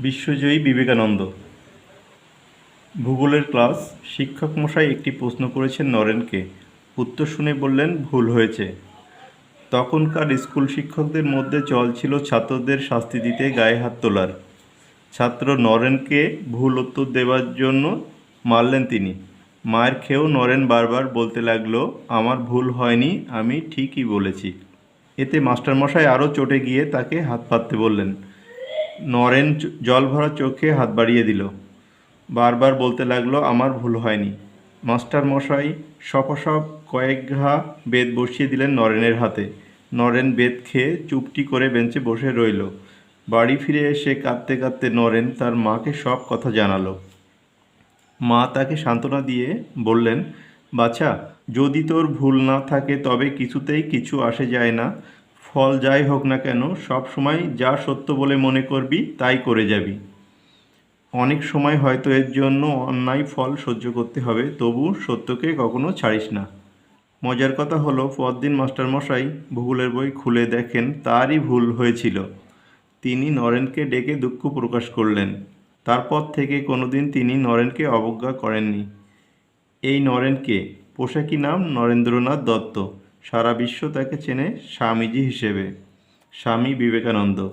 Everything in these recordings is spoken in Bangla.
বিশ্বজয়ী বিবেকানন্দ। ভূগোলের ক্লাস, শিক্ষক মশাই একটি প্রশ্ন করেছেন নরেনকে। উত্তর শুনে বললেন, ভুল হয়েছে। তখনকার স্কুল শিক্ষকদের মধ্যে চল ছিল ছাত্রদের শাস্তি দিতে গায়ে হাত তোলার। ছাত্র নরেনকে ভুল উত্তর দেওয়ার জন্য মারলেন তিনি। মায়ের খেয়েও নরেন বারবার বলতে লাগল, আমার ভুল হয়নি, আমি ঠিকই বলেছি। এতে মাস্টারমশাই আরও চটে গিয়ে তাকে হাত পাততে বললেন। নরেন জল ভরা চোখে হাত বাড়িয়ে দিল। বারবার বলতে লাগল, আমার ভুল হয়নি। মাস্টার মশাই সপসপ কয়েক ঘা বেদ বসিয়ে দিলেন নরেনের হাতে। নরেন বেদ খেয়ে চুপটি করে বেঞ্চে বসে রইল। বাড়ি ফিরে এসে কাঁদতে কাঁদতে নরেন তার মাকে সব কথা জানালো। মা তাকে সান্ত্বনা দিয়ে বললেন, বাছা, যদি তোর ভুল না থাকে তবে কিছুতেই কিছু আসে যায় না। ফল যাই হোক না কেন, সব সময় যা সত্য বলে মনে করবি, তাই করে যাবি। অনেক সময় হয়তো এর জন্য অন্যায় ফল সহ্য করতে হবে, তবু সত্যকে কখনো ছাড়িস না। মজার কথা হলো, পরদিন মাস্টারমশাই ভূগোলের বই খুলে দেখেন তারই ভুল হয়েছিল। তিনি নরেনকে ডেকে দুঃখ প্রকাশ করলেন। তারপর থেকে কোনোদিন তিনি নরেনকে অবজ্ঞা করেননি। এই নরেনকে পোশাকি নাম? নরেন্দ্রনাথ দত্ত। সারা বিশ্ব তাকে চেনে স্বামীজি হিসেবে, স্বামী বিবেকানন্দ।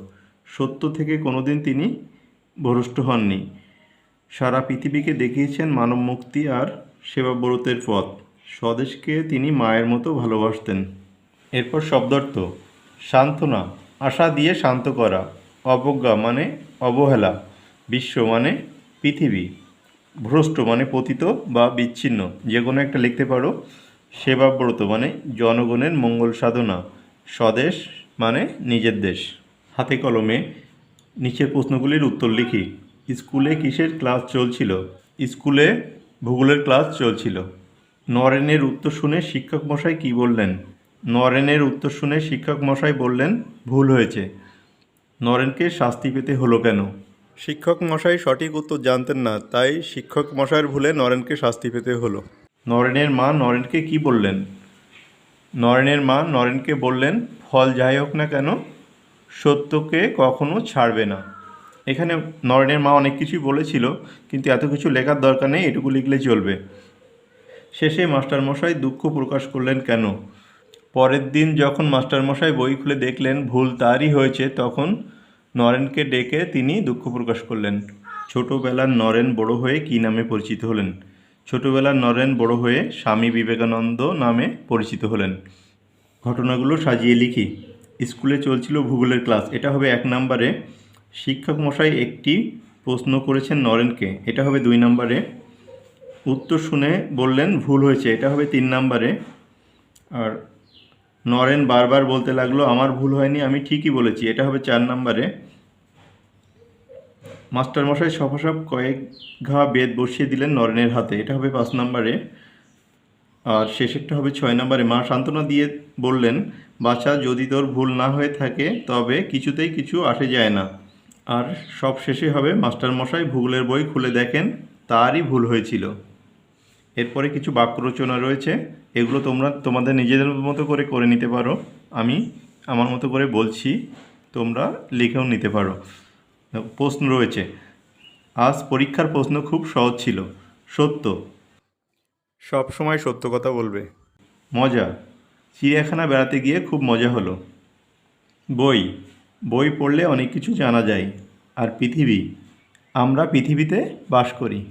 সত্য থেকে কোনোদিন তিনি ভ্রষ্ট হননি। সারা পৃথিবীকে দেখিয়েছেন মানব মুক্তি আর সেবাব্রতের পথ। স্বদেশকে তিনি মায়ের মতো ভালোবাসতেন। এরপর শব্দার্থ, সান্ত্বনা, আশা দিয়ে শান্ত করা, অবজ্ঞা মানে অবহেলা, বিশ্ব মানে পৃথিবী, ভ্রষ্ট মানে পতিত বা বিচ্ছিন্ন। যে কোনো একটা লিখতে পারো। সেবাব্রত মানে জনগণের মঙ্গল সাধনা। স্বদেশ মানে নিজের দেশ। হাতে কলমে নিচের প্রশ্নগুলির উত্তর লিখি। স্কুলে কিসের ক্লাস চলছিল? স্কুলে ভূগোলের ক্লাস চলছিল। নরেনের উত্তর শুনে শিক্ষক মশাই কী বললেন? নরেনের উত্তর শুনে শিক্ষক মশাই বললেন, ভুল হয়েছে। নরেনকে শাস্তি পেতে হলো কেন? শিক্ষক মশাই সঠিক উত্তর জানতেন না, তাই শিক্ষক মশাইয়ের ভুলে নরেনকে শাস্তি পেতে হলো। নরেনের মা নরেনকে কি বললেন? নরেনের মা নরেনকে বললেন, ফল যাই হোক না কেন, সত্যকে কখনো ছাড়বে না। এখানে নরেনের মা অনেক কিছুই বলেছিল, কিন্তু এত কিছু লেখার দরকার নেই, এটুকু লিখলে চলবে। শেষে মাস্টারমশাই দুঃখ প্রকাশ করলেন, কেন? পরের দিন যখন মাস্টারমশাই বই খুলে দেখলেন, ভুল তারই হয়েছে, তখন নরেনকে ডেকে তিনি দুঃখ প্রকাশ করলেন। ছোটবেলার নরেন বড় হয়ে কী নামে পরিচিত হলেন? ছোটবেলার নরেন বড় হয়ে স্বামী বিবেকানন্দ নামে পরিচিত হলেন। ঘটনাগুলো সাজিয়ে লিখি। স্কুলে চলছিল ভূগোলের ক্লাস। এটা হবে এক নম্বরে। শিক্ষক মশাই একটি প্রশ্ন করেছেন নরেনকে। এটা হবে দুই নম্বরে। উত্তর শুনে বললেন, ভুল হয়েছে। এটা হবে তিন নম্বরে। আর নরেন বারবার বলতে লাগল, আমার ভুল হয়নি, আমি ঠিকই বলেছি। এটা হবে চার নম্বরে। মাস্টারমশাই সফাসপ কয়েক ঘা বেদ বসিয়ে দিলেন নরেনের হাতে। এটা হবে পাঁচ নম্বরে। আর শেষেরটা হবে ছয় নম্বরে। মা সান্ত্বনা দিয়ে বললেন বাচ্চা যদি তোর ভুল না হয়ে থাকে, তবে কিছুতেই কিছু আসে যায় না। আর সব শেষে হবে, মাস্টারমশাই ভূগোলের বই খুলে দেখেন, তারই ভুল হয়েছিল। এরপরে কিছু বাক্য রচনা রয়েছে। এগুলো তোমরা, তোমাদের নিজেদের মতো করে করে নিতে পারো। আমি আমার মতো করে বলছি, তোমরা লিখেও নিতে পারো। প্রশ্ন রয়েছে। আজ পরীক্ষার প্রশ্ন খুব সহজ ছিল। সত্য। সব সময় সত্য কথা বলবে। মজা। চিড়িয়াখানা বেড়াতে গিয়ে খুব মজা হলো। বই। বই পড়লে অনেক কিছু জানা যায়। আর পৃথিবী। আমরা পৃথিবীতে বাস করি।